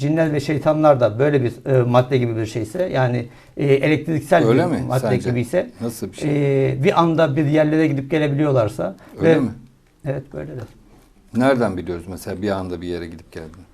cinler ve şeytanlar da böyle bir e, madde gibi bir şeyse yani e, elektriksel Öyle bir mi madde sence? gibi ise Nasıl bir şey? e, bir anda bir yerlere gidip gelebiliyorlarsa Öyle ve mi? evet böyledir. Nereden biliyoruz mesela bir anda bir yere gidip geldiğini?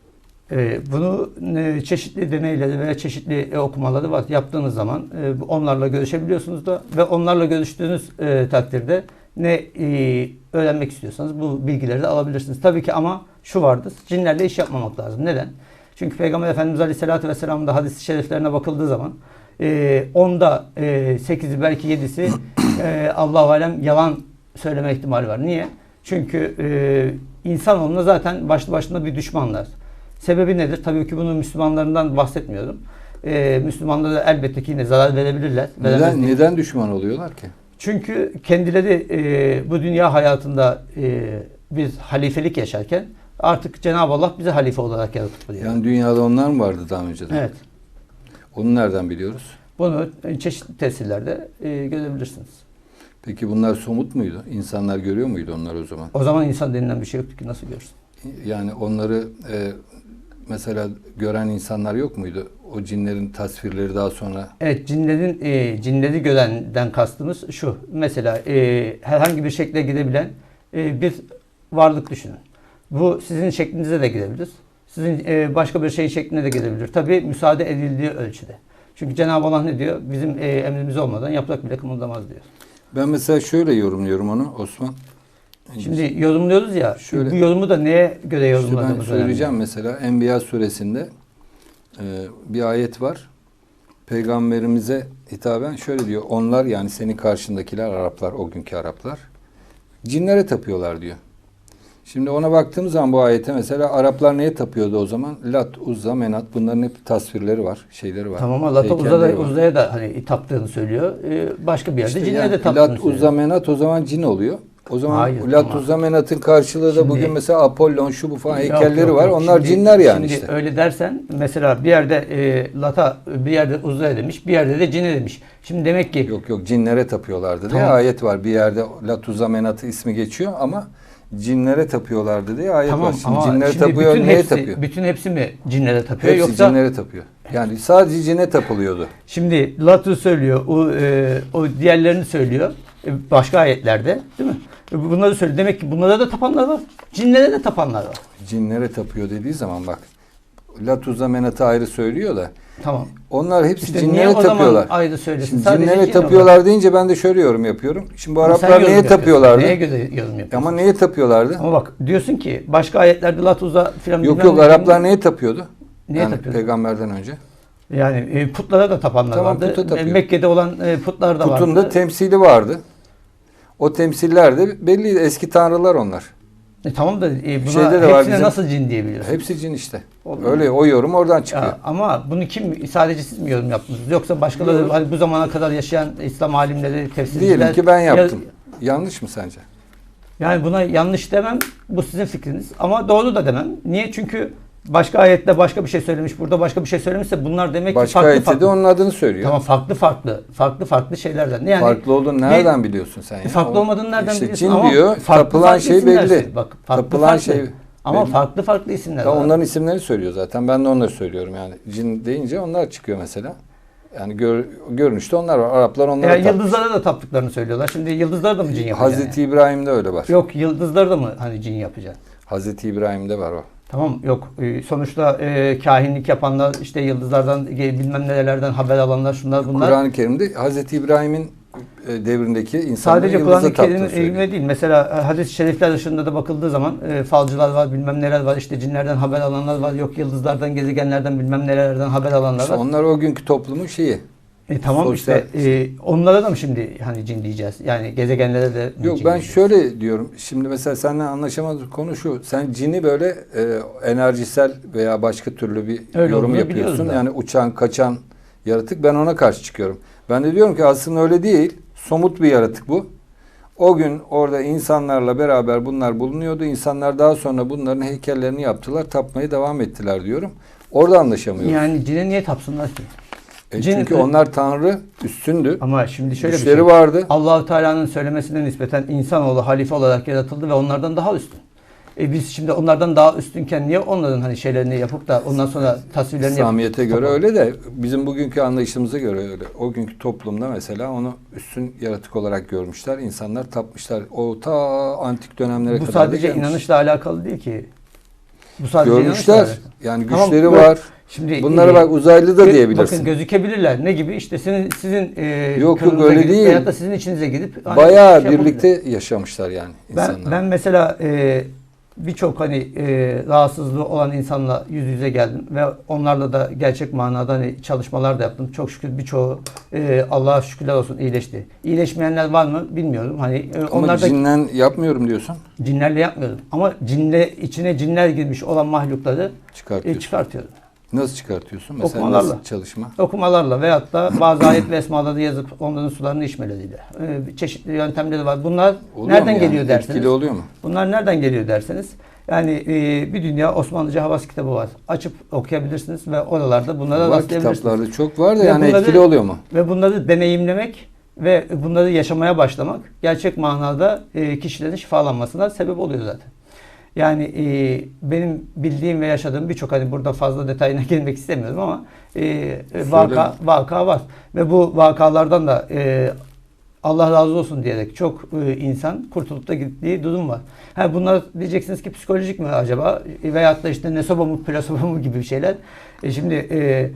E, bunu e, çeşitli deneyleri veya çeşitli e, okumaları var. Yaptığınız zaman e, onlarla görüşebiliyorsunuz da ve onlarla görüştüğünüz e, takdirde ne e, öğrenmek istiyorsanız bu bilgileri de alabilirsiniz. Tabii ki ama şu vardır. Cinlerle iş yapmamak lazım. Neden? Çünkü Peygamber Efendimiz Aleyhisselatü Vesselam'ın da hadis-i şeriflerine bakıldığı zaman e, onda e, 8'i belki 7'si e, Allah-u Alem yalan söyleme ihtimali var. Niye? Çünkü e, insanoğluna zaten başlı başına bir düşmanlar. Sebebi nedir? Tabii ki bunu Müslümanlarından bahsetmiyorum. E, Müslümanlara elbette ki yine zarar verebilirler. Neden, neden düşman oluyorlar ki? Çünkü kendileri e, bu dünya hayatında e, bir halifelik yaşarken artık Cenab-ı Allah bizi halife olarak yaratıp buluyor. Yani dünyada onlar mı vardı daha önceden? Evet. Onu nereden biliyoruz? Bunu çeşitli tesirlerde e, görebilirsiniz. Peki bunlar somut muydu? İnsanlar görüyor muydu onları o zaman? O zaman insan denilen bir şey yoktu ki nasıl görsün? Yani onları e, mesela gören insanlar yok muydu? O cinlerin tasvirleri daha sonra Evet cinlerin e, cinleri görenden kastımız şu. Mesela e, herhangi bir şekle girebilen e, bir varlık düşünün. Bu sizin şeklinize de girebilir. Sizin e, başka bir şey şekline de girebilir. Tabi müsaade edildiği ölçüde. Çünkü Cenab-ı Allah ne diyor? Bizim e, emrimiz olmadan yaprak bile kımıldamaz diyor. ben mesela şöyle yorumluyorum onu Osman. Şimdi yorumluyoruz ya. Şöyle- bu yorumu da neye göre İşte ben yorumladığımız söyleyeceğim önemli. mesela Enbiya suresinde e, bir ayet var. Peygamberimize hitaben şöyle diyor. Onlar yani senin karşındakiler Araplar, o günkü Araplar cinlere tapıyorlar diyor. Şimdi ona baktığımız zaman bu ayete mesela Araplar neye tapıyordu o zaman? Lat, Uzza, Menat bunların hep tasvirleri var, şeyleri var. Tamam Allah heykelleri Uzay'a da, var. Uzay'a da hani taptığını söylüyor. E, başka bir yerde İşte cinlere yani de taptığını Lat, söylüyor. Uzza, Menat o zaman cin oluyor. O zaman Hayır, Lat, ama- Uzza, Menat'ın karşılığı da Şimdi- bugün mesela Apollon şu bu falan heykelleri yok, var. yok. Onlar Şimdi- cinler yani şimdi işte. öyle dersen mesela bir yerde e, lata bir yerde uzaya demiş bir yerde de cine demiş. Şimdi demek ki Yok yok cinlere tapıyorlardı diye Tamam. ayet var. Bir yerde Latuza Menat'ı ismi geçiyor ama cinlere tapıyorlardı diye ayet tamam var. Şimdi cinlere şimdi tapıyor, bütün neye hepsi, tapıyor? bütün hepsi mi cinlere tapıyor Hepsi yoksa cinlere tapıyor. Yani sadece cine tapılıyordu. şimdi Latu söylüyor o, e, o diğerlerini söylüyor e, başka ayetlerde değil mi? E, Bunları söylüyor. Demek ki bunlara da tapanlar var. Cinlere de tapanlar var. Cinlere tapıyor dediği zaman bak Latuza Menat'ı ayrı söylüyor da Tamam. onlar hepsi İşte niye cinlere o zaman tapıyorlar. ayrı söylesin? Şimdi Sadece cinlere cin tapıyorlar olarak. deyince ben de şöyle yorum yapıyorum. Şimdi bu Ama sen Araplar yorum neye yapıyorsun. tapıyorlardı? Neye göre yorum yapıyorsun? Ama neye tapıyorlardı? Ama bak diyorsun ki başka ayetlerde Latuza filan Yok bilmem yok ne- Araplar neye tapıyordu? Neye yani tapıyordu? peygamberden önce. Yani e, putlara da tapanlar Tamam, vardı. puta tapıyor. E, Mekke'de olan e, putlar da Putun da vardı. temsili vardı. O temsiller de belliydi. Eski tanrılar onlar. E, tamam da e, buna Şeyde de var hepsine bizim- nasıl cin diyebiliyorsun? Hepsi cin işte. Öyle o yorum oradan çıkıyor. Ya, ama bunu kim sadece siz mi yorum yaptınız? Yoksa başkaları hani bu zamana kadar yaşayan İslam alimleri, tefsirciler Diyelim ki ben ya- yaptım. Yanlış mı sence? yani buna yanlış demem. Bu sizin fikriniz. Ama doğru da demem. Niye? Çünkü başka ayette başka bir şey söylemiş, burada başka bir şey söylemişse bunlar demek ki Başka farklı ayette farklı. de onun adını söylüyor. Tamam farklı farklı farklı farklı şeylerden. Yani farklı olduğunu ne- nereden biliyorsun sen ya? E, farklı O- olmadığını nereden işte biliyorsun? cin Ama diyor, farklı tapılan farklı şey isimler belli. söylüyor. Bak, farklı tapılan farklı. şey Ama belli. farklı farklı isimler var. onların isimlerini söylüyor zaten. Ben de onları söylüyorum yani. Cin deyince onlar çıkıyor mesela. Yani gör, görünüşte onlar var. Araplar onlara Yani tapmış. yıldızlara da taptıklarını söylüyorlar. Şimdi yıldızlara da mı cin yapacaksın? Hazreti? İbrahim'de öyle var. Yok yıldızları da mı hani cin yapacaksın? Hazreti İbrahim'de var o. Tamam yok. Ee, Sonuçta e, kahinlik yapanlar işte yıldızlardan bilmem nerelerden haber alanlar şunlar bunlar. Kur'an-ı Kerim'de Hazreti İbrahim'in e, devrindeki insanların Sadece Kur'an-ı Kerim'in değil. Mesela e, hadis-i şerifler dışında da bakıldığı zaman e, falcılar var, bilmem neler var, işte cinlerden haber alanlar var, yok yıldızlardan, gezegenlerden bilmem nelerden haber alanlar İşte var. onlar o günkü toplumun şeyi. E, tamam sosyal- işte e, onlara da mı şimdi hani cin diyeceğiz? Yani gezegenlere de mi Yok cin ben diyeceğiz? şöyle diyorum. Şimdi mesela seninle anlaşamadığımız konu şu. Sen cini böyle e, enerjisel veya başka türlü bir Öyle yorum yapıyorsun. Yani uçan, kaçan yaratık. Ben ona karşı çıkıyorum. Ben de diyorum ki aslında öyle değil. Somut bir yaratık bu. O gün orada insanlarla beraber bunlar bulunuyordu. İnsanlar daha sonra bunların heykellerini yaptılar. Tapmaya devam ettiler diyorum. Orada anlaşamıyoruz. Yani cine niye tapsınlar ki? E, cin- çünkü onlar tanrı üstündü. Ama şimdi şöyle bir şey. vardı. Allahu Teala'nın söylemesine nispeten insanoğlu halife olarak yaratıldı ve onlardan daha üstün. E biz şimdi onlardan daha üstünken niye onların hani şeylerini yapıp da ondan sonra tasvirlerini yapıp İslamiyet'e göre Tamam. öyle de bizim bugünkü anlayışımıza göre öyle. O günkü toplumda mesela onu üstün yaratık olarak görmüşler. İnsanlar tapmışlar. O ta antik dönemlere bu kadar da sadece gelmiş. inanışla alakalı değil ki. Bu sadece Görmüşler. Yani Tamam, güçleri böyle- var. Şimdi Bunlara e, bak uzaylı da gö- diyebilirsin. Bakın gözükebilirler. Ne gibi? İşte sizin sizin e, yok, kanınıza öyle gidip değil. Veyahut da sizin içinize gidip hani Bayağı şey birlikte yaşamışlar yani Ben, insanlar. ben mesela e, birçok hani e, rahatsızlığı olan insanla yüz yüze geldim ve onlarla da gerçek manada hani çalışmalar da yaptım. Çok şükür birçoğu e, Allah'a şükürler olsun iyileşti. İyileşmeyenler var mı bilmiyorum. Hani e, Ama onlar da cinnen yapmıyorum diyorsun. cinlerle yapmıyorum. Ama cinle içine cinler girmiş olan mahlukları e, Çıkartıyorsun. çıkartıyorum. Nasıl çıkartıyorsun? Mesela Okumalarla. nasıl çalışma? Okumalarla veyahut da bazı ayet ve esmaları yazıp onların sularını içmeleriyle. E, çeşitli yöntemleri var. Bunlar Oluyor nereden yani? geliyor derseniz. Etkili oluyor mu? Bunlar nereden geliyor derseniz. Yani e, bir dünya Osmanlıca havas kitabı var. Açıp okuyabilirsiniz ve oralarda bunlara Var rastlayabilirsiniz. kitaplarda çok var da Ve yani bunları- etkili oluyor mu? Ve bunları deneyimlemek ve bunları yaşamaya başlamak gerçek manada e, kişilerin şifalanmasına sebep oluyor zaten. Yani e, benim bildiğim ve yaşadığım birçok hani burada fazla detayına girmek istemiyorum ama e, e, vaka vaka var ve bu vakalardan da e, Allah razı olsun diyerek çok e, insan kurtulup da gittiği durum var. Ha bunlar diyeceksiniz ki psikolojik mi acaba E, veyahut da işte nesoba mı plasebo mu gibi şeyler. E, şimdi e,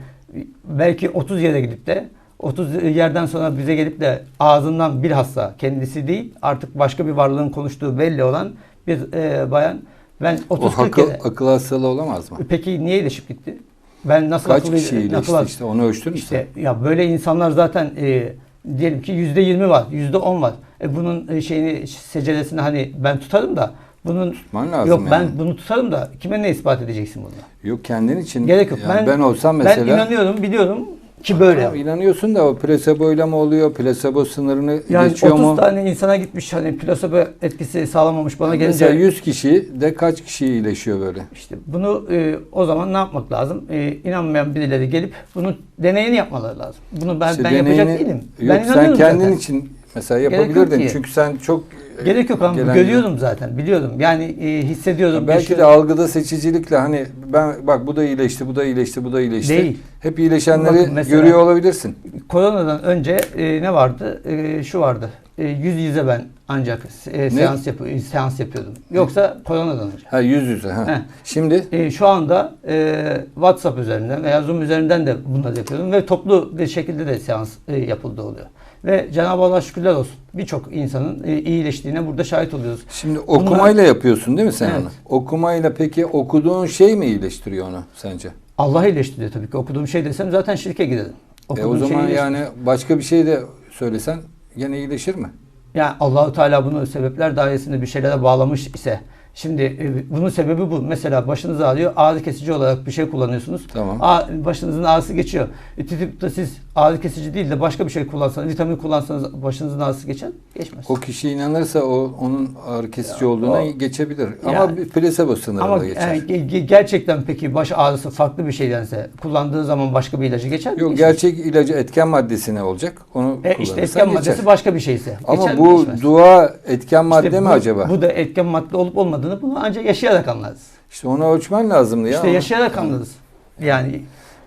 belki 30 yere gidip de 30 yerden sonra bize gelip de ağzından bilhassa kendisi değil artık başka bir varlığın konuştuğu belli olan bir e, bayan ben 30 O 40 akıl, kere akıl hastalığı olamaz mı? peki niye iyileşip gitti? Ben nasıl Kaç akıllı- kişi iyileşti akıl- işte onu ölçtün mü işte ya böyle insanlar zaten e, diyelim ki yüzde yirmi var, yüzde on var. E bunun e, şeyini seceresini hani ben tutarım da bunun Tutman lazım yok ben yani. bunu tutarım da kime ne ispat edeceksin bunu? Yok kendin için. Gerek yok. Yani Ben- ben, olsam mesela. Ben inanıyorum, biliyorum ki böyle. Tamam, inanıyorsun da o plaseboyla mı oluyor? Plasebo sınırını yani geçiyor 30 mu? tane insana gitmiş hani plasebo etkisi sağlamamış bana gelince Mesela 100 kişi de kaç kişi iyileşiyor böyle? işte bunu e, o zaman ne yapmak lazım? E, inanmayan birileri gelip bunu deneyini yapmaları lazım. Bunu ben İşte ben yapacak deneyini- değilim. Yok ben sen kendin zaten. için mesela yapabilirdin. Çünkü sen çok e, Gerek yok ama gelen- görüyorum zaten biliyorum. Yani e, hissediyorum. Belki de algıda seçicilikle hani ben bak bu da iyileşti, bu da iyileşti, bu da iyileşti. Değil. Hep iyileşenleri Bakın mesela- görüyor olabilirsin. Koronadan önce e, ne vardı? E, şu vardı. E, yüz yüze ben ancak e, seans, yap seans yapıyordum. Yoksa koronadan önce. Ha yüz yüze. Ha. Heh. Şimdi E, şu anda e, WhatsApp üzerinden veya Zoom üzerinden de bunları yapıyorum ve toplu bir şekilde de seans e, yapıldığı oluyor. Ve Cenab-ı Allah şükürler olsun birçok insanın e, iyileştiğine burada şahit oluyoruz. şimdi okumayla yapıyorsun değil mi sen Evet. onu? Okumayla peki okuduğun şey mi iyileştiriyor onu sence? Allah iyileştiriyor tabii ki. Okuduğum şey desem zaten şirke giderim. E o zaman yani başka bir şey de söylesen gene iyileşir mi? Yani Allahu Teala bunu sebepler dairesinde bir şeylere bağlamış ise şimdi e, bunun sebebi bu. Mesela başınız ağrıyor. Ağrı kesici olarak bir şey kullanıyorsunuz. Tamam. Ağ- başınızın ağrısı geçiyor. E, tutup da siz ağrı kesici değil de başka bir şey kullansanız, vitamin kullansanız başınızın ağrısı geçer? Geçmez. O kişi inanırsa o onun ağrı kesici Ya, olduğuna o- geçebilir. Ama Yani- bir plasebo sınırında Ama geçer. yani ge- gerçekten peki baş ağrısı farklı bir şeydense kullandığı zaman başka bir ilacı geçer mi? Yok Geçmez. gerçek ilacı etken maddesi ne olacak? Onu E, işte etken geçer. maddesi başka bir şeyse. Ama geçer bu dua etken madde İşte mi bu- acaba? Bu da etken madde olup olmadığını bunu ancak yaşayarak anlarız. İşte onu ölçmen lazımdı ya. İşte yaşayarak anlarız. Yani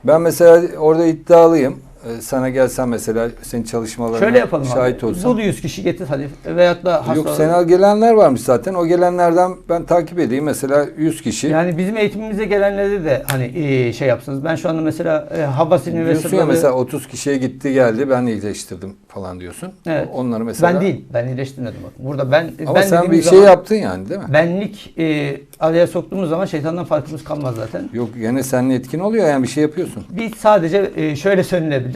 Ben mesela orada iddialıyım. Ee, Sana gelsem mesela senin çalışmalarına şöyle yapalım şahit abi. olsam. Bul 100 kişi getir hadi. Veyahut da hasta. Yok senal gelenler varmış zaten. O gelenlerden ben takip edeyim. Mesela 100 kişi. Yani bizim eğitimimize gelenleri de hani e, şey yapsınız. Ben şu anda mesela e, Havasini ve diyorsun ya mesela 30 kişiye gitti geldi ben iyileştirdim falan diyorsun. Evet. Onları mesela. ben değil. Ben iyileştirmedim. Burada ben Ama ben sen bir şey zaman yaptın yani değil mi? Benlik e, araya soktuğumuz zaman şeytandan farkımız kalmaz zaten. Yok gene senin etkin oluyor yani bir şey yapıyorsun. Biz sadece e, şöyle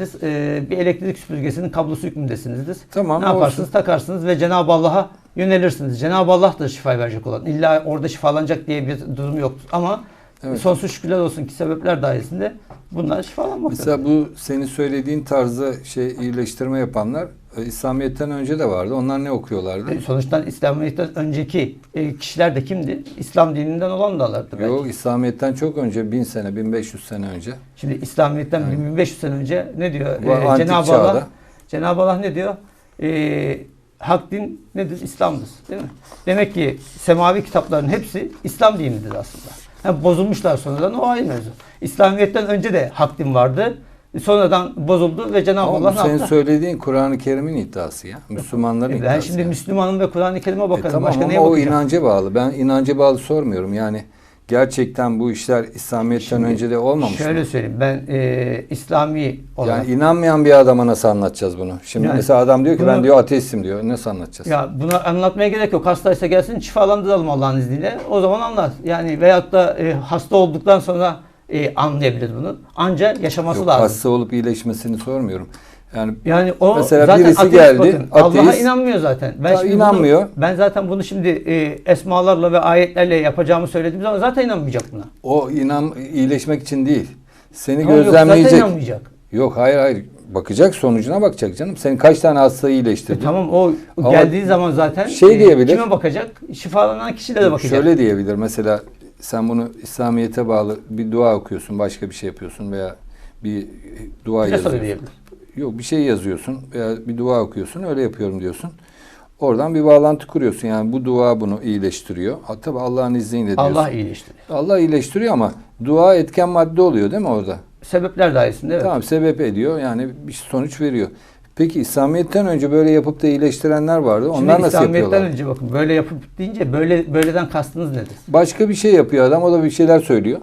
söylenebiliriz. E, bir elektrik süpürgesinin kablosu hükmündesinizdir. Tamam. ne yaparsınız? Takarsınız ve Cenab-ı Allah'a yönelirsiniz. Cenab-ı Allah da şifa verecek olan. İlla orada şifalanacak diye bir durum yoktur. Ama Evet. sonsuz şükürler olsun ki sebepler dairesinde bunlar şifalanmaktadır. Mesela bu senin söylediğin tarzda şey iyileştirme yapanlar İslamiyet'ten önce de vardı. Onlar ne okuyorlardı? E, Sonuçta İslamiyet'ten önceki e, kişiler de kimdi? İslam dininden olan dağlardı belki. Yok İslamiyet'ten çok önce 1000 sene 1500 sene önce. Şimdi İslamiyet'ten Yani. 1500 sene önce ne diyor? Bu E, antik Cenab-ı. Allah Cenab-ı Allah ne diyor? E, hak din nedir? İslam'dır. Değil mi? Demek ki semavi kitapların hepsi İslam dinidir aslında. Ha, bozulmuşlar sonradan o ayrı mevzu. İslamiyet'ten önce de hak din vardı. Sonradan bozuldu ve Cenab-ı Allah ne senin söylediğin Kur'an-ı Kerim'in iddiası ya. Müslümanların E iddiası. ben şimdi yani. Müslümanım ve Kur'an-ı Kerim'e E bakarım. tamam Başka ama neye o bakacağım? inanca bağlı. Ben inanca bağlı sormuyorum. Yani gerçekten bu işler İslamiyet'ten Şimdi önce de olmamış Şöyle mı? söyleyeyim. Ben e, İslami olarak Yani inanmayan bir adama nasıl anlatacağız bunu? Şimdi Yani mesela adam diyor ki bunu- ben diyor ateistim diyor. Nasıl anlatacağız? Ya buna anlatmaya gerek yok. Hastaysa gelsin şifalandıralım Allah'ın izniyle. O zaman anlar. Yani veyahut da e, hasta olduktan sonra e, anlayabilir bunu. Anca yaşaması Yok, lazım. hasta olup iyileşmesini sormuyorum. Yani Yani o Mesela zaten birisi ateist geldi, bakın. Allah'a inanmıyor zaten. Ben Ya inanmıyor. Bunu, ben zaten bunu şimdi e, esmalarla ve ayetlerle yapacağımı söylediğim zaman zaten inanmayacak buna. o inan iyileşmek için değil. Seni Tamam, yok, gözlemleyecek. zaten inanmayacak. Yok hayır hayır. Bakacak sonucuna bakacak canım. Senin kaç tane hastayı E, iyileştirdin? tamam o Ama geldiği zaman zaten e, şey diyebilir. kime bakacak? Şifalanan kişilere bakacak. Şöyle diyebilir. Mesela sen bunu İslamiyet'e bağlı bir dua okuyorsun, başka bir şey yapıyorsun veya bir dua Bir yazıyorsun. Yok bir şey yazıyorsun veya bir dua okuyorsun öyle yapıyorum diyorsun. Oradan bir bağlantı kuruyorsun. Yani bu dua bunu iyileştiriyor. Ha, tabii Allah'ın izniyle diyorsun. Allah iyileştirir. Allah iyileştiriyor ama dua etken madde oluyor değil mi orada? Sebepler dairesinde evet. Tamam sebep ediyor yani bir sonuç veriyor. Peki İslamiyet'ten önce böyle yapıp da iyileştirenler vardı. Onlar Şimdi nasıl İslamiyet'ten yapıyorlar? önce bakın böyle yapıp deyince böyle böyleden kastınız nedir? Başka bir şey yapıyor adam o da bir şeyler söylüyor.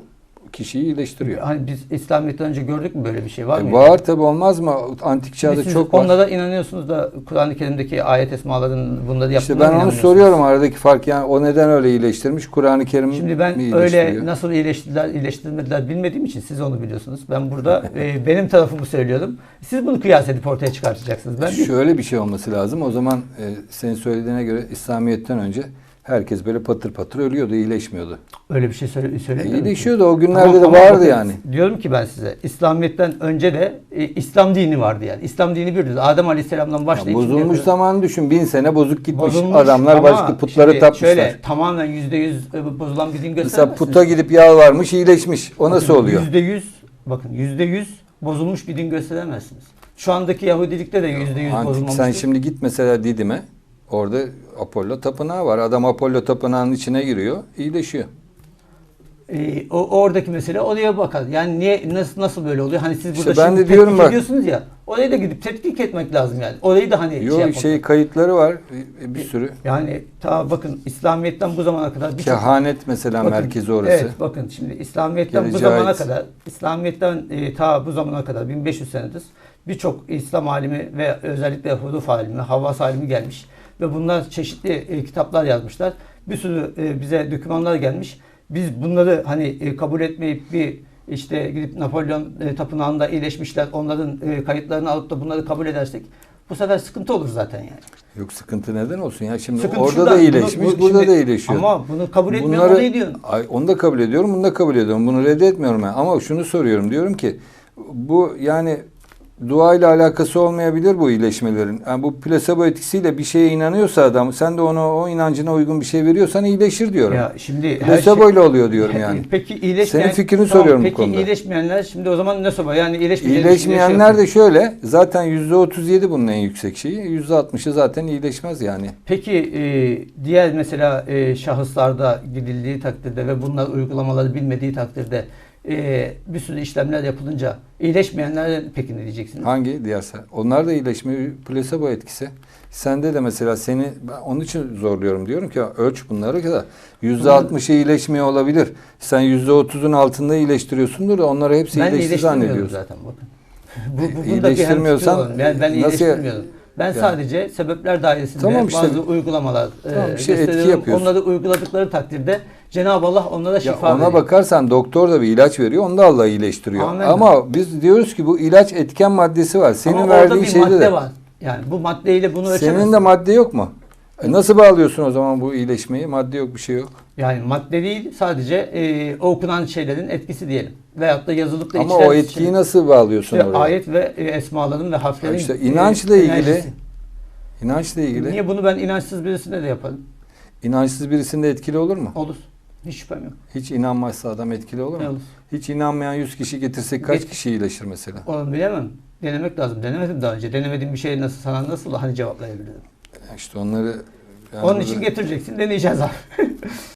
Kişiyi iyileştiriyor. Hani biz İslamiyet'ten önce gördük mü böyle bir şey var E, mı? var tabi olmaz mı? Antik çağda Siz çok var. onlara inanıyorsunuz da Kur'an-ı Kerim'deki ayet esmaların bunları İşte yaptığına ben onu soruyorum aradaki fark yani o neden öyle iyileştirmiş? Kur'an-ı Kerim Şimdi ben öyle nasıl iyileştirdiler, iyileştirmediler bilmediğim için siz onu biliyorsunuz. Ben burada e, benim tarafımı söylüyorum. Siz bunu kıyas edip ortaya çıkartacaksınız. Ben. Şöyle bir şey olması lazım. O zaman e, senin söylediğine göre İslamiyet'ten önce herkes böyle patır patır ölüyordu, iyileşmiyordu. öyle bir şey söyle, E, söylemiyorum. ki. iyileşiyordu. O günlerde Tamam, de vardı bakın, yani. Diyorum ki ben size İslamiyet'ten önce de e, İslam dini vardı yani. İslam dini birdi. Adem Aleyhisselam'dan başlayıp bozulmuş zamanı düşün. Bin sene bozuk gitmiş. Bozulmuş Adamlar başka putları şimdi tapmışlar. Şöyle tamamen yüzde yüz e, bozulan bir din Mesela göstermezsiniz. puta gidip yalvarmış, iyileşmiş. O nasıl oluyor? Yüzde yüz bakın yüzde yüz bozulmuş bir din gösteremezsiniz. Şu andaki Yahudilikte de yüzde yüz bozulmamış. sen şimdi git mesela Didim'e. Orada Apollo tapınağı var. Adam Apollo tapınağının içine giriyor, iyileşiyor. Ee, o oradaki mesele oraya bakar. Yani niye nasıl nasıl böyle oluyor? Hani siz burada İşte ben şimdi de diyorum bak- ediyorsunuz ya. Oraya da gidip tetkik etmek lazım yani. Orayı da hani şey Yok yapmak. şey kayıtları var e, bir sürü. Yani ta bakın İslamiyet'ten bu zamana kadar birçok Kehanet mesela Bakın, merkezi orası. Evet bakın şimdi İslamiyet'ten bu zamana ait. kadar İslamiyet'ten e, ta bu zamana kadar 1500 senedir birçok İslam alimi ve özellikle huduf alimi, havas alimi gelmiş ve bunlar çeşitli e, kitaplar yazmışlar. Bir sürü e, bize dokümanlar gelmiş. Biz bunları hani e, kabul etmeyip bir işte gidip Napolyon e, tapınağında iyileşmişler. Onların e, kayıtlarını alıp da bunları kabul edersek bu sefer sıkıntı olur zaten yani. Yok sıkıntı neden olsun ya şimdi Sıkıntı orada da bunu- iyileşmiş, bu- burada şimdi- da iyileşiyor. Ama bunu kabul etmiyor Bunları- orayı diyorsun. Ay, onu da kabul ediyorum, bunu da kabul ediyorum. Bunu reddetmiyorum ben. Ama şunu soruyorum. Diyorum ki bu yani dua ile alakası olmayabilir bu iyileşmelerin. Yani bu plasebo etkisiyle bir şeye inanıyorsa adam sen de ona o inancına uygun bir şey veriyorsan iyileşir diyorum. Ya şimdi Plasebo şey- ile oluyor diyorum yani. Peki iyileşmeyen... Senin fikrini soruyorum bu peki konuda. iyileşmeyenler şimdi o zaman ne soba? Yani iyileşmeyen İyileşmeyenler de şöyle zaten yüzde otuz yedi bunun en yüksek şeyi. Yüzde altmışı zaten iyileşmez yani. Peki e, diğer mesela e, şahıslarda gidildiği takdirde ve bunlar uygulamaları bilmediği takdirde e, bir sürü işlemler yapılınca iyileşmeyenler peki ne diyeceksiniz? Hangi diğerse? Onlar da iyileşme plasebo etkisi. Sende de mesela seni ben onun için zorluyorum diyorum ki ölç bunları da yüzde altmışı iyileşmiyor olabilir. Sen yüzde otuzun altında iyileştiriyorsundur da onları hepsi ben iyileşti zannediyorsun. zaten bakın. bu, bu, E, iyileştirmiyorsan ben, ben iyileştirmiyorum. Ben Yani. sadece sebepler dairesinde Tamam işte. bazı uygulamalar Tamam, e, şey etki yapıyorsun. Onları uyguladıkları takdirde Cenab-ı Allah onlara Ya şifa ona veriyor. bakarsan doktor da bir ilaç veriyor. Onu da Allah iyileştiriyor. Amenna. Ama biz diyoruz ki bu ilaç etken maddesi var. Senin Ama verdiğin bir şeyde de. var. Yani bu maddeyle bunu ölçemezsin. Senin de madde yok mu? E nasıl bağlıyorsun o zaman bu iyileşmeyi? Madde yok, bir şey yok. Yani madde değil sadece e, okunan şeylerin etkisi diyelim. Veyahut da yazılıp da Ama o etkiyi şey- nasıl bağlıyorsun işte oraya? ayet ve e, esmaların ve harflerin Ha işte e, inançla ilgili- enerjisi. İnançla ilgili. Niye bunu ben inançsız birisine de yaparım? İnançsız birisinde etkili olur mu? Olur. Hiç şüphem yok. Hiç inanmazsa adam etkili olur mu? olur? Hiç inanmayan 100 kişi getirsek kaç Geç- kişi iyileşir mesela? Onu bilemem. Denemek lazım. Denemedim daha önce. Denemediğim bir şey nasıl sana nasıl hani cevaplayabilirim? İşte onları yani Onun için getireceksin deneyeceğiz abi.